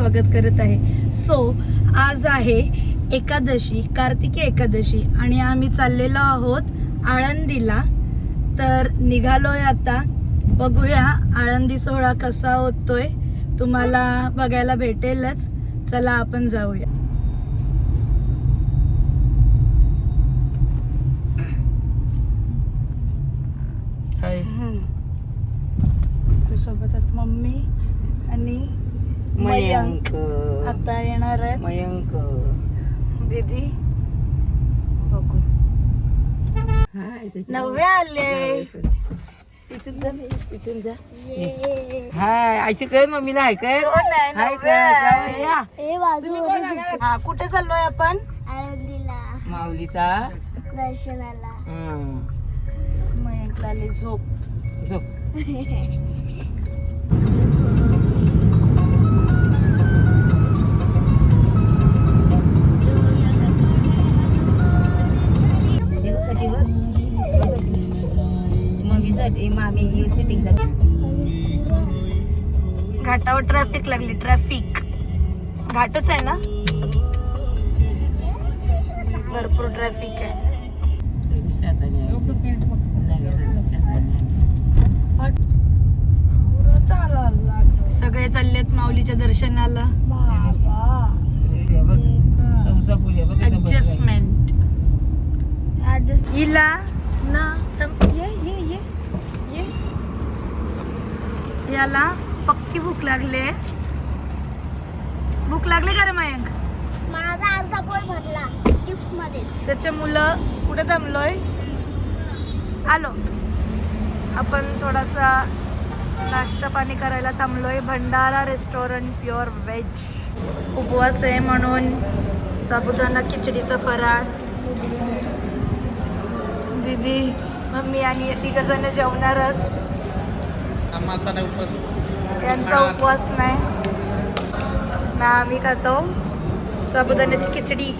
स्वागत करत आहे. सो आज आहे एकादशी कार्तिकी एकादशी आणि आम्ही चाललेलो आहोत आळंदीला. तर निघालोय आता. बघूया आळंदी सोहळा कसा होतोय. तुम्हाला बघायला भेटेलच. चला आपण जाऊया. हाय सोबत मम्मी आणि मयंक. आता येणार आहेत. मयंक. दीदी बघू नववे आले. इथून जा इथून जा. हाय आयशी काय मम्मीला हाय आहे? हाय आहे. या. हे बाजू हा कुठे चाललोय आपण? माऊलीचा. दर्शनाला. मयंकला आली झोप. झोप. घाटावर ट्रॅफिक लागली ट्रॅफिक घाटच आहे ना? भरपूर ट्रॅफिक आहे. सगळे चाललेत माऊलीच्या दर्शनाला. ऍडजस्टमेंट हिला ना ये ये ये. ये. याला पक्की भूक लागले भूक लागली का रे मयंक? माझा अर्धा पोट भरला चिप्स मध्येच. त्याचे मुलं कुठे थांबलोय? आलो. आपण थोडासा नाश्ता पाणी करायला थांबलोय. भंडारा रेस्टॉरंट प्युअर व्हेज उपवास आहे म्हणून साबुदाणा खिचडीचा फराळ. दीदी मम्मी आणि तिघ जण जेवणारच. आम्हाला नाही उपवास. यांचा उपवास नाही. ना आम्ही खातो. साबुदाण्याची खिचडी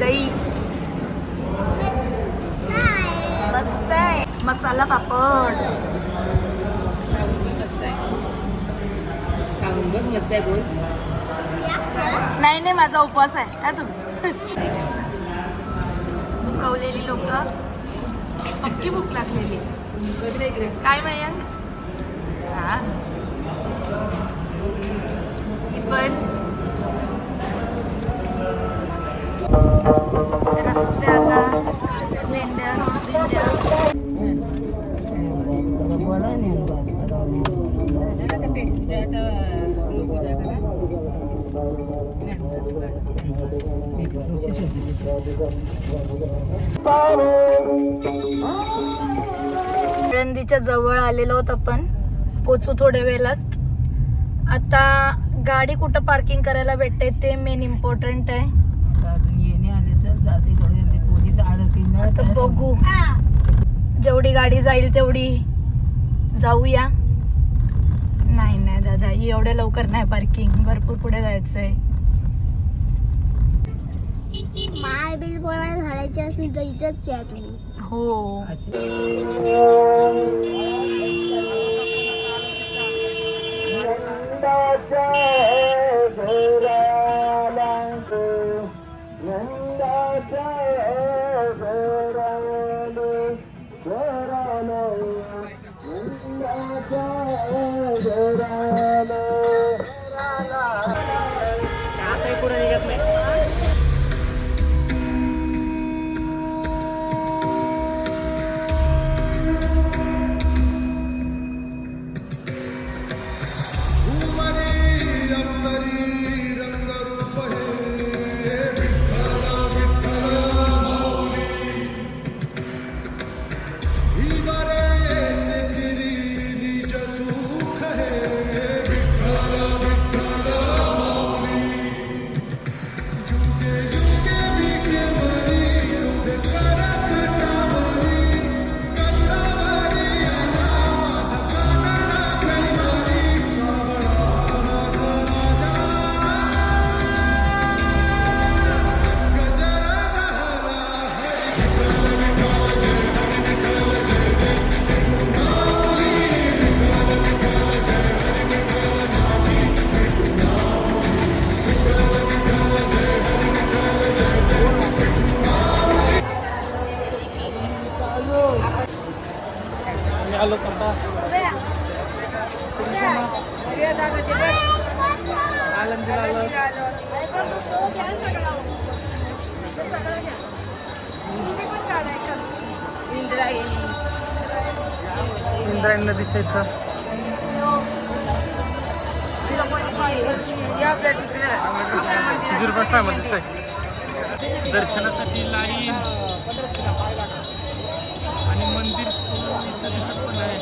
दही. मस्त आहे. मसाला पापड. मस्त आहे बोल नाही नाही माझा उपवास आहे. का तू. भुकवलेली लोक. पक्की भूक लागलेली. काय मयंक हा ही रस्त्याला जवळ आलेलो आहोत आपण. पोचू थोड्या वेळात. आता गाडी कुठं पार्किंग करायला भेटते ते मेन इम्पॉर्टंट आहे. आता बघू. जेवढी गाडी जाईल तेवढी जाऊया. नाही नाही दादा एवढ्या लवकर नाही पार्किंग भरपूर पुढे जायचंय. माय बिल कोणाला झाडायचे असेल तर इथेच या तुम्ही. हो. पुढे इंद्रायणी नदीच्या इथं. दर्शनासाठी लाईन. आणि मंदिर दिसत पण आहे.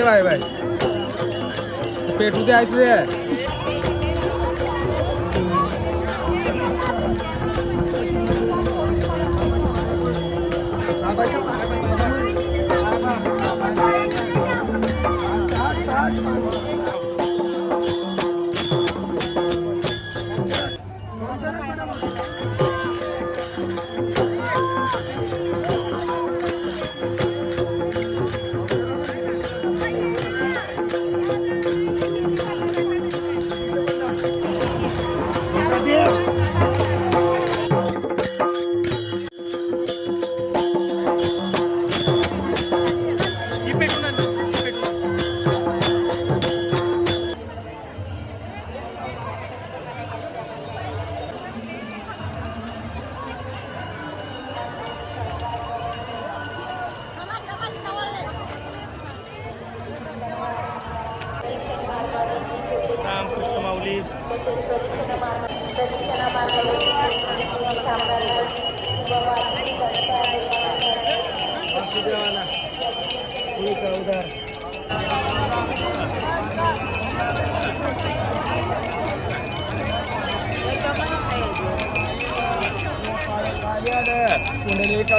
हे दोन दे बाय बाय पेटू द्यायचं रे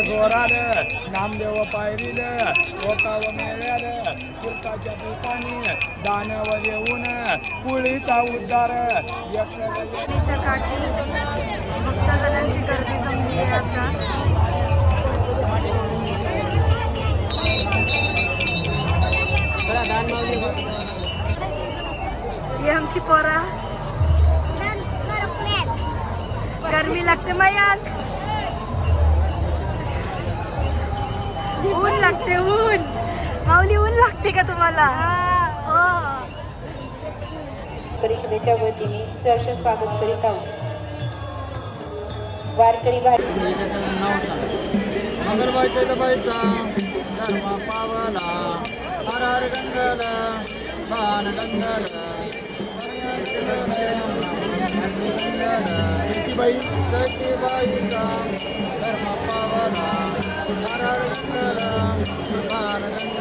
जोराड नामदेव पायरील लोकाव मेळ्याल कीर्ताच्या ठिकाणी दानव येऊन कुळीचा उद्धार. नदीच्या काठी भक्तजनांची गर्दी जमली आहे आता. ही आमची पोरा. गरमी लागते मयांक माऊली ऊन लागते का तुम्हाला? हो. परिषदेच्या वतीने सहर्ष स्वागत करीत आहोत. वारकरी पावला हर हर गंगल भान गंगल बाई बाईचा धर्म पावला हर हर गंगल भान गंगल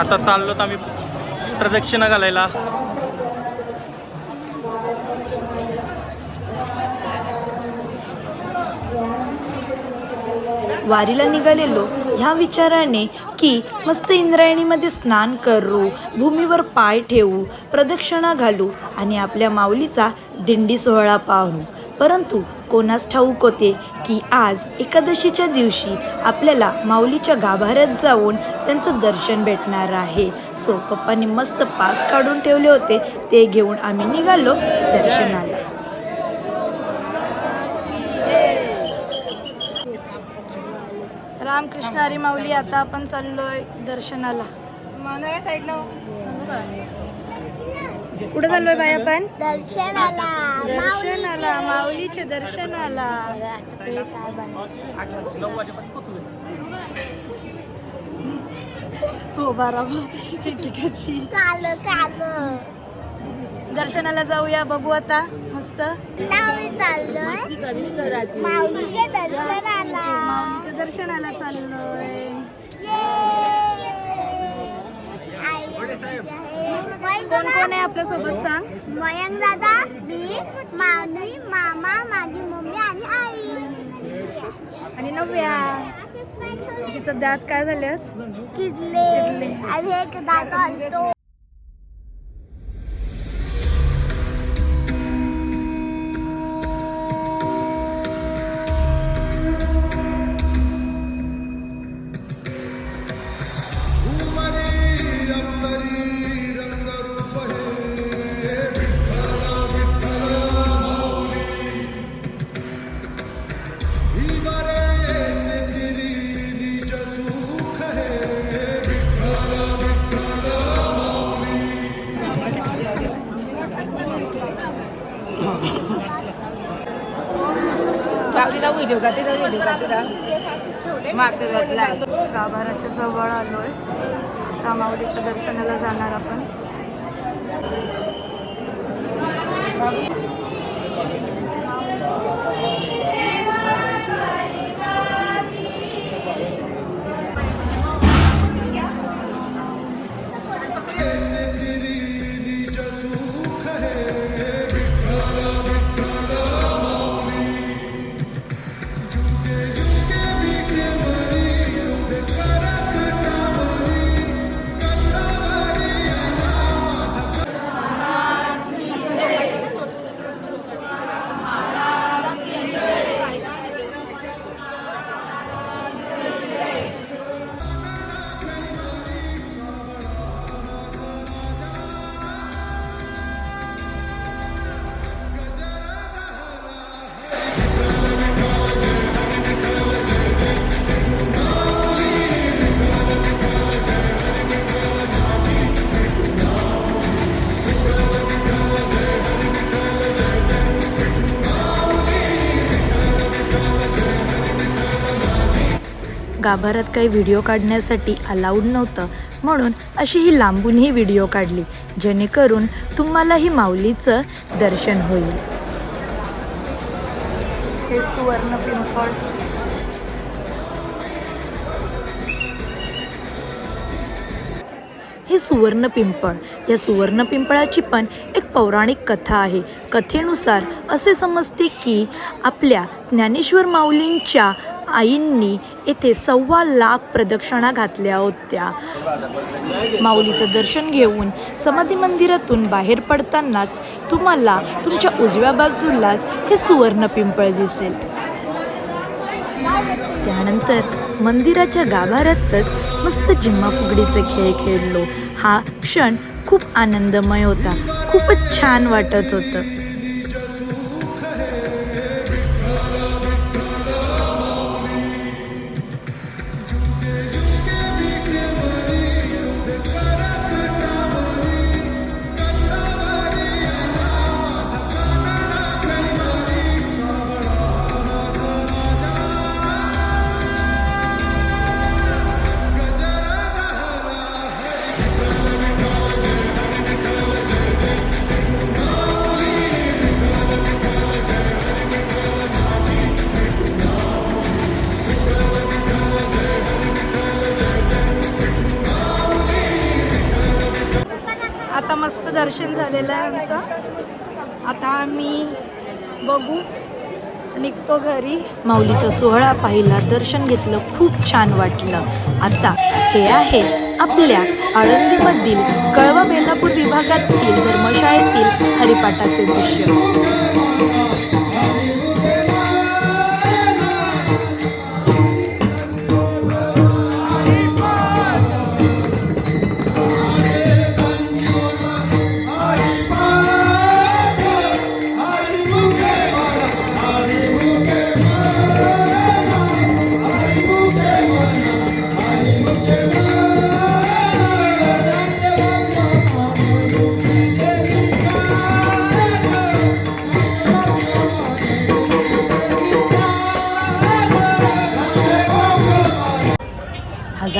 आता चाललो आम्ही प्रदक्षिणा घालायला. वारीला निघालेलो ह्या विचाराने की मस्त इंद्रायणीमध्ये स्नान करू भूमीवर पाय ठेवू प्रदक्षिणा घालू आणि आपल्या माऊलीचा दिंडी सोहळा पाहू. परंतु कोणास ठाऊक होते की आज एकादशीच्या दिवशी आपल्याला माऊलीच्या गाभाऱ्यात जाऊन त्यांचं दर्शन भेटणार आहे. सो पप्पांनी मस्त पास काढून ठेवले होते. ते घेऊन आम्ही निघालो दर्शनाला. रामकृष्ण हरी माऊली आता आपण चाललोय दर्शनाला. कुठे चाललोय बाई आपण? दर्शनाला दर्शनाला माऊलीचे. दर्शनाला. हो बारावा एकेकाची. काल काल. दर्शनाला जाऊया बघू आता मस्त. माऊलीच्या माऊलीच्या दर्शनाला चाललोय. कोण कोण आहे आपल्यासोबत सांग? मयंक दादा मी माऊली मामा माझी मम्मी आणि आई. आणि नव्या? तिचं दात काय झाल्यात किडले. आणि एक दादा आलतो. गाभाराच्या जवळ आलोय. आता माऊलीच्या दर्शनाला जाणार आपण. गाभारात काही व्हिडिओ काढण्यासाठी अलाउड नव्हतं. म्हणून अशी ही लांबून ही व्हिडिओ काढली जेणेकरून तुम्हालाही माऊलीचं दर्शन होईल. हे सुवर्ण पिंपळ. हे सुवर्ण पिंपळ. या सुवर्ण पिंपळाची पण एक पौराणिक कथा आहे. कथेनुसार असे समजते की आपल्या ज्ञानेश्वर माऊलींच्या आईंनी येथे सव्वा लाख प्रदक्षिणा घातल्या होत्या. माऊलीचं दर्शन घेऊन समाधी मंदिरातून बाहेर पडतानाच तुम्हाला तुमच्या उजव्या बाजूलाच हे सुवर्ण पिंपळ दिसेल. त्यानंतर मंदिराच्या गाभाऱ्यातच मस्त जिम्मा फुगडीचे खेळ खेळलो. हा क्षण खूप आनंदमय होता. खूपच छान वाटत होतं. निघतो माऊलीचा सोहळा पाहिला दर्शन घेतलं खूप छान वाटलं. आता हे आहे आपल्या आळंदीमधील कळवा बेलापूर विभागातील धर्मशाळेतील हरिपाठाचे दृश्य.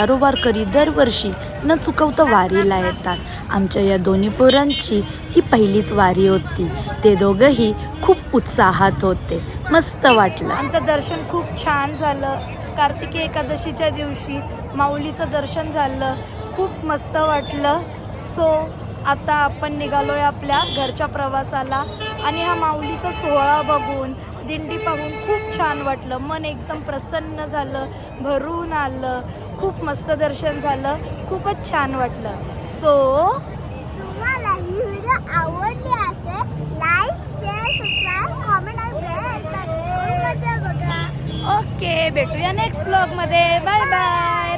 हजारो वारकरी दरवर्षी न चुकवता वारीला येतात. आमच्या या दोन्ही पोरांची ही पहिलीच वारी होती. ते दोघंही खूप उत्साहात होते. मस्त वाटलं. आमचं दर्शन खूप छान झालं. कार्तिकी एकादशीच्या दिवशी माऊलीचं दर्शन झालं. खूप मस्त वाटलं. सो आता आपण निघालोय आपल्या घरच्या प्रवासाला आणि हा माऊलीचा सोहळा बघून दिंडी पाहून खूप छान वाटलं. मन एकदम प्रसन्न झालं भरून आलं. खूप मस्त दर्शन झालं. खूपच छान वाटलं. सो तुम्हाला ही व्हिडिओ आवडली असेल लाईक शेअर सबस्क्राईब कॉमेंट आणि बेल आयकॉन करून मजा बघा. ओके भेटूया नेक्स्ट ब्लॉगमध्ये बाय बाय